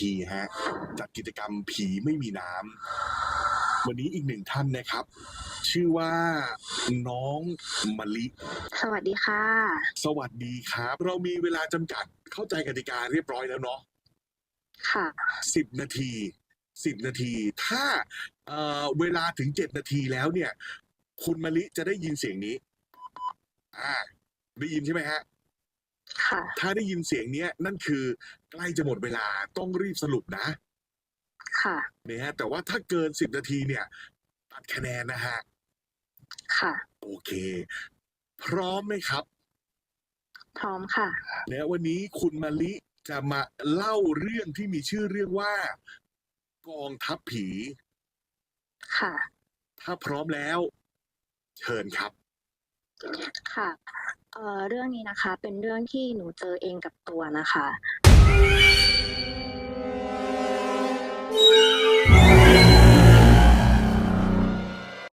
ทีฮะจัดกิจกรรมผีไม่มีน้ำวันนี้อีกหนึ่งท่านนะครับ ชื่อว่าน้องมะลิ สวัสดีค่ะ สวัสดีครับ เรามีเวลาจำกัดเข้าใจกติกาเรียบร้อยแล้วเนาะค่ะสิบนาทีสิบนาที ถ้าเอ่อเวลาถึงเจ็ดนาทีแล้วเนี่ย คุณมะลิจะได้ยินเสียงนี้ อ่า ได้ยินใช่ไหมฮะ ค่ะ ถ้าได้ยินเสียงเนี้ย นั่นคือใกล้จะหมดเวลาต้องรีบสรุปนะค่ะเนี่ยฮะแต่ว่าถ้าเกินสิบนาทีเนี่ย ตัดคะแนนนะฮะค่ะ โอเค พร้อมไหมครับ พร้อมค่ะ แล้ววันนี้คุณมะลิจะมาเล่าเรื่องที่มีชื่อเรื่องว่า กองทัพผี ค่ะ ถ้าพร้อมแล้ว เชิญครับ ค่ะ เอ่อเรื่องนี้นะคะ เป็นเรื่องที่หนูเจอเองกับตัวนะคะ